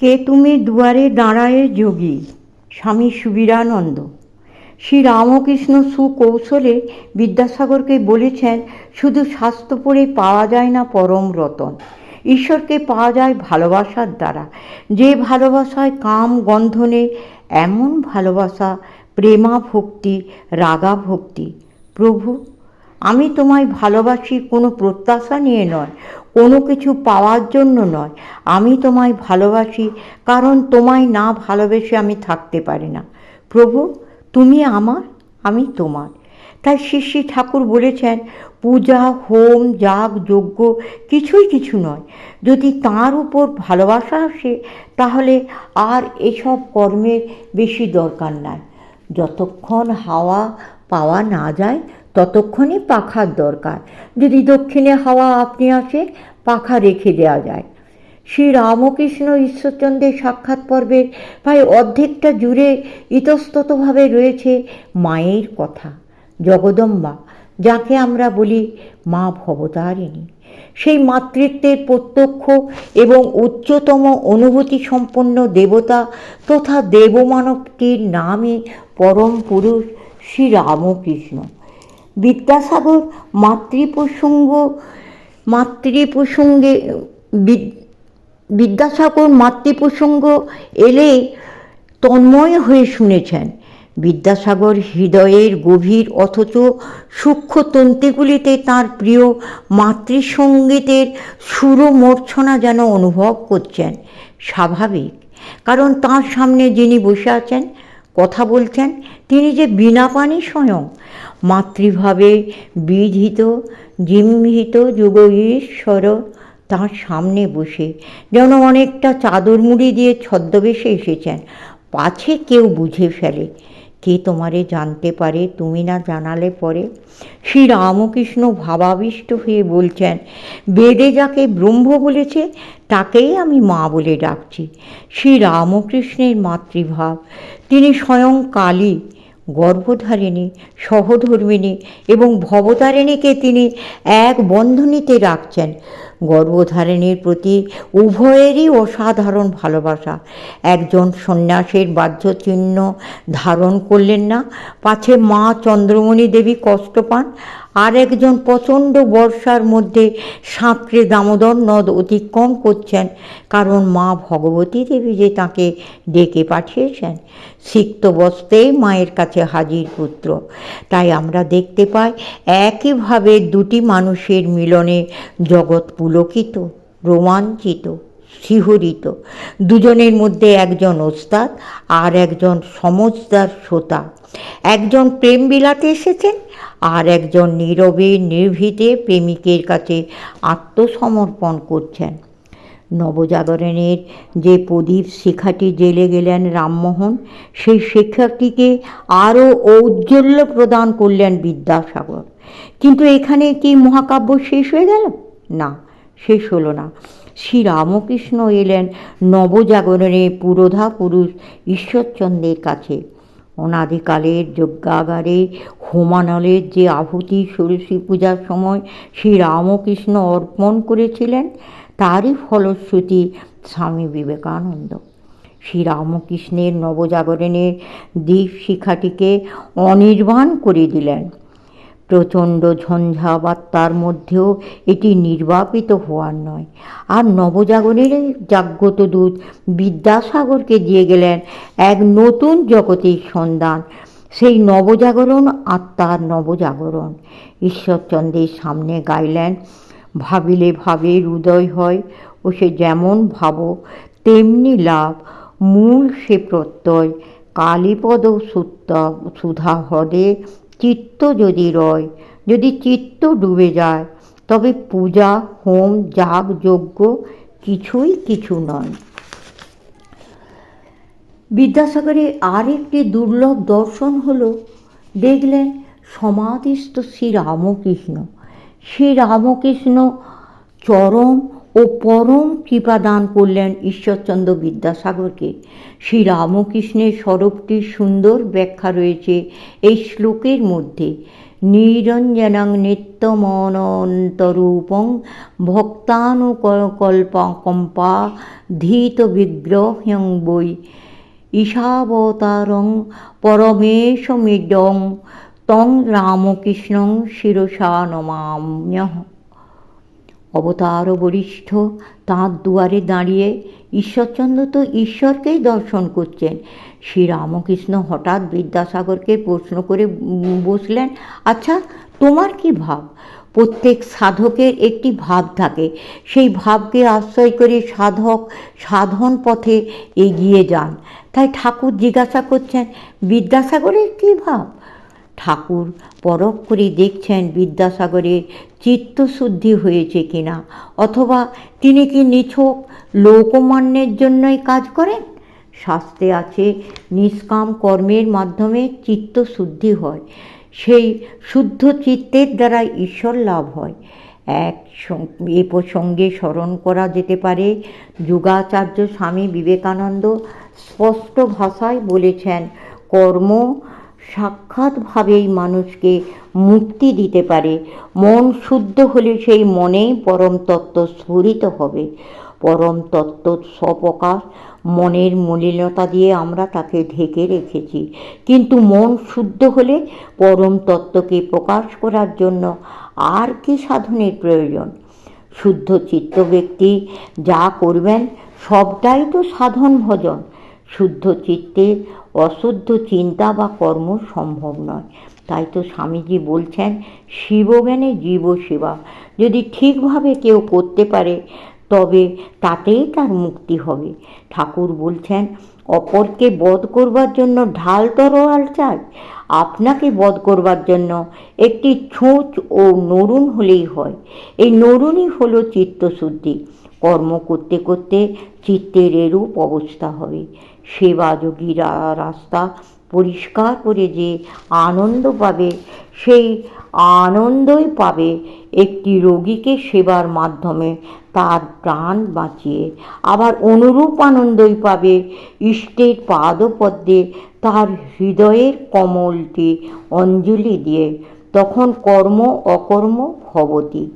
কে তুমি দুয়ারে দাঁড়ায়ে যোগী? স্বামী সুবিরানন্দ। শ্রী রামকৃষ্ণ সুকৌশলে বিদ্যাসাগরকে বলেছেন, শুধু স্বাস্থ্য পড়ে পাওয়া যায় না পরম রতন। ঈশ্বরকে পাওয়া যায় ভালোবাসার দ্বারা। যে ভালোবাসায় কাম গন্ধনে এমন ভালোবাসা প্রেমা ভক্তি রাগা ভক্তি প্রভু, আমি তোমায় ভালোবাসি কোনো প্রত্যাশা নিয়ে নয়। কোনো কিছু পাওয়ার জন্য নয়। আমি তোমায় ভালোবাসি, কারণ তোমায় না ভালোবেসে আমি থাকতে পারি না। প্রভু, তুমি আমার, আমি তোমার। তাই শ্রী ঠাকুর বলেছেন, পূজা, হোম, যাগ, যজ্ঞ কিছুই কিছু নয়। যদি তার উপর ভালোবাসা আসে, তাহলে আর এসব কর্মের বেশি দরকার নাই। যতক্ষণ হাওয়া পাওয়া না যায় ততক্ষণই পাখার দরকার। যদি দক্ষিণে হাওয়া আপনি আসে, পাখা রেখে দেওয়া যায়। শ্রী রামকৃষ্ণ ঈশ্বরচন্দ্রের সাক্ষাৎ পর্বের প্রায় অর্ধেকটা জুড়ে ইতস্ততভাবে রয়েছে মায়ের কথা। জগদম্বা, যাকে আমরা বলি মা ভবতারিণী। সেই মাতৃত্বের প্রত্যক্ষ এবং উচ্চতম অনুভূতি সম্পন্ন দেবতা তথা দেবমানবটির নামে পরম পুরুষ শ্রী রামকৃষ্ণ। বিদ্যাসাগর মাতৃপ্রসঙ্গ, মাতৃপ্রসঙ্গে বিদ- বিদ্যাসাগর মাতৃপ্রসঙ্গ এলে তন্ময় হয়ে শুনেছেন। বিদ্যাসাগর হৃদয়ের গভীর অথচ সূক্ষ্ম তন্ত্রীগুলিতে তাঁর প্রিয় মাতৃসঙ্গীতের সুরমূর্ছনা যেন অনুভব করছেন। স্বাভাবিক, কারণ তার সামনে যিনি বসে আছেন, কথা বলছেন, তিনি যে বিনা পানি স্বয়ং মাতৃভাবে বিধিত জিম্মিহিত যুগ ঈশ্বর তার সামনে বসে। যেন অনেকটা চাদর মুড়ি দিয়ে ছদ্মবেশে এসেছেন। পাছে কেউ বুঝে ফেলে। কে তোমারে জানতে পারে, তুমি না জানালে পরে? শ্রী রামকৃষ্ণ ভাবাবিষ্ট হয়ে বলছেন, বেদে যাকে ব্রহ্ম বলেছে, তাকেই আমি মা বলে ডাকছি। শ্রী রামকৃষ্ণের মাতৃভাব। তিনি স্বয়ং কালী। গর্ভধারিণী, সহধর্মিণী এবং ভবতারিণীকে তিনি এক বন্ধনীতে রাখছেন। গর্ভধারিণীর প্রতি উভয়েরই অসাধারণ ভালোবাসা। একজন সন্ন্যাসের বাহ্যচিহ্ন ধারণ করলেন না। পাছে মা চন্দ্রমণি দেবী কষ্ট পান। আর একজন প্রচণ্ড বর্ষার মধ্যে সাঁতরে দামোদর নদ অতিক্রম করছেন, কারণ মা ভগবতী দেবী যে তাকে ডেকে পাঠিয়েছেন, সিক্ত বস্তেই মায়ের কাছে হাজির পুত্র। তাই আমরা দেখতে পাই একইভাবে দুটি মানুষের মিলনে জগৎ পুলকিত, রোমাঞ্চিত, শিহরিত। দুজনের মধ্যে একজন ওস্তাদ আর একজন সমজদার শ্রোতা। একজন প্রেম বিলাতে এসেছেন আর একজন নীরবে, নির্ভীতে প্রেমিকের কাছে আত্মসমর্পণ করছেন। নবজাগরণের যে প্রদীপ, শিখাটি জেলে গেলেন রামমোহন। সেই শিক্ষাটিকে আরও ঔজ্জ্বল্য প্রদান করলেন বিদ্যাসাগর। কিন্তু এখানে কি মহাকাব্য শেষ হয়ে গেল? না, শেষ হলো না। শ্রী রামকৃষ্ণ এলেন নবজাগরণে পুরোধা পুরুষ ঈশ্বরচন্দ্রের কাছে। অনাদিকালের যজ্ঞাগারে হোমানলের যে আহুতি সরস্বী পূজার সময় শ্রী রামকৃষ্ণ অর্পণ করেছিলেন, তারই ফলশ্রুতি স্বামী বিবেকানন্দ। শ্রী রামকৃষ্ণের নবজাগরণের দ্বীপ শিখাটিকে অনির্বাণ করে দিলেন। প্রচণ্ড ঝঞ্ঝাবাত্তার মধ্যেও এটি নির্বাপিত হওয়ার নয়। আর নবজাগরণের জাগ্রত দূত বিদ্যাসাগরকে দিয়ে গেলেন এক নতুন জগতের সন্ধান। সেই নবজাগরণ আত্মার নবজাগরণ। ঈশ্বরচন্দ্রের সামনে গাইলেন, ভাবিলে ভাবে হৃদয় হয় ও সে যেমন ভাবো, তেমনি লাভ। মূল সে প্রত্যয়, কালীপদ সুত্তা সুধা হ্রদে চিত্ত যদি রয়, যদি চিত্ত ডুবে যায়, তবে পূজা, হোম, যাগ, যজ্ঞ কিছুই কিছু নয়। বিদ্যাসাগরে আরেকটি দুর্লভ দর্শন হলো, দেখলেন সমাধিস্থ শ্রী রামকৃষ্ণ শ্রী রামকৃষ্ণ চরম ও পরম কৃপা দান করলেন ঈশ্বরচন্দ্র বিদ্যাসাগরকে। শ্রী রামকৃষ্ণের স্বরূপটির সুন্দর ব্যাখ্যা রয়েছে এই শ্লোকের মধ্যে। নিরঞ্জনং নিত্যমনন্তরূপং ভক্তানুকল্পকম্পা ধীত বিগ্রহ্যং বৈ ঈশাবতারং পরমেশমিডং তং রামকৃষ্ণং শিরসা নমাম্যহ অবতার বরিষ্ঠ তাঁর দুয়ারে দাঁড়িয়ে ঈশ্বরচন্দ্র তো ঈশ্বরকেই দর্শন করছেন। শ্রী রামকৃষ্ণ হঠাৎ বিদ্যাসাগরকে প্রশ্ন করে বসলেন আচ্ছা তোমার কি ভাব? প্রত্যেক সাধকের একটি ভাব থাকে। সেই ভাবকে আশ্রয় করে সাধক সাধন পথে এগিয়ে যান। তাই ঠাকুর জিজ্ঞাসা করছেন, বিদ্যাসাগরের কী ভাব? ঠাকুর পরখ করে দেখছেন বিদ্যাসাগরের চিত্তশুদ্ধি হয়েছে কিনা? অথবা তিনি কি নিছক লোকমান্যের জন্যই কাজ করেন? শাস্তে আছে, নিষ্কাম কর্মের মাধ্যমে চিত্তশুদ্ধি হয়। সেই শুদ্ধ চিত্তের দ্বারা ঈশ্বর লাভ হয়। এক এ প্রসঙ্গে স্মরণ করা যেতে পারে, যুগাচার্য স্বামী বিবেকানন্দ স্পষ্ট ভাষায় বলেছেন, কর্ম সাক্ষাৎভাবেই মানুষকে মুক্তি দিতে পারে। মন শুদ্ধ হলে সেই মনেই পরম তত্ত্ব স্ফুরিত হবে। পরম তত্ত্ব স্বপ্রকাশ। মনের মলিনতা দিয়ে আমরা তাকে ঢেকে রেখেছি। কিন্তু মন শুদ্ধ হলে পরম তত্ত্বকে প্রকাশ করার জন্য আর কি সাধনের প্রয়োজন? শুদ্ধ চিত্ত ব্যক্তি যা করবেন, সবটাই তো সাধন ভজন। শুদ্ধ চিত্তে অশুদ্ধ চিন্তা বা কর্ম সম্ভব নয়। তাই তো স্বামীজি বলছেন, শিবজ্ঞানে জীব সেবা। যদি ঠিকভাবে কেউ করতে পারে, তবে তাতেই তার মুক্তি হবে। ঠাকুর বলছেন, অপরকে বধ করবার জন্য ঢাল তরোয়াল চাই। আপনাকে বধ করবার জন্য একটি ছোঁচ ও নরুন হলেই হয়। এই নরুনই হলো চিত্তশুদ্ধি। কর্ম করতে করতে চিত্তের এরূপ অবস্থা হবে। সেবাযোগী রা- রাস্তা পরিষ্কার করে যে আনন্দ পাবে, সেই আনন্দই পাবে একটি রোগীকে সেবার মাধ্যমে তার প্রাণ বাঁচিয়ে। আবার অনুরূপ আনন্দই পাবে ইষ্টের পাদপদ্মে তার হৃদয়ের কমলটি অঞ্জলি দিয়ে। তখন কর্ম অকর্ম ভবতী।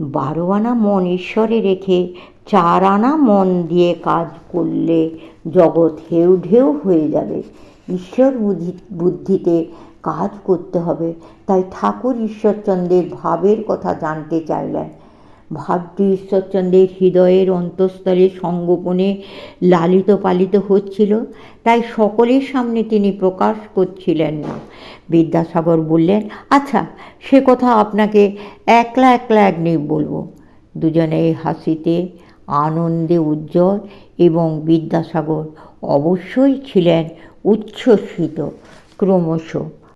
বারো আনা মন ঈশ্বরে রেখে চার আনা মন দিয়ে কাজ করলে জগৎ হেউ ঢেউ হয়ে যাবে। ঈশ্বর বুদ্ধি বুদ্ধিতে কাজ করতে হবে। তাই ঠাকুর ঈশ্বরচন্দ্রের ভাবের কথা জানতে চাইলেন। ভাবটি ঈশ্বরচন্দ্রের হৃদয়ের অন্তঃস্থলে সঙ্গোপনে লালিত পালিত হচ্ছিল। তাই সকলের সামনে তিনি প্রকাশ করছিলেন না। বিদ্যাসাগর বললেন আচ্ছা সে কথা আপনাকে একলা একলা একদিন বলব। দুজনেই হাসিতে আনন্দে উজ্জ্বল এবং বিদ্যাসাগর অবশ্যই ছিলেন উচ্ছ্বসিত ক্রমশ।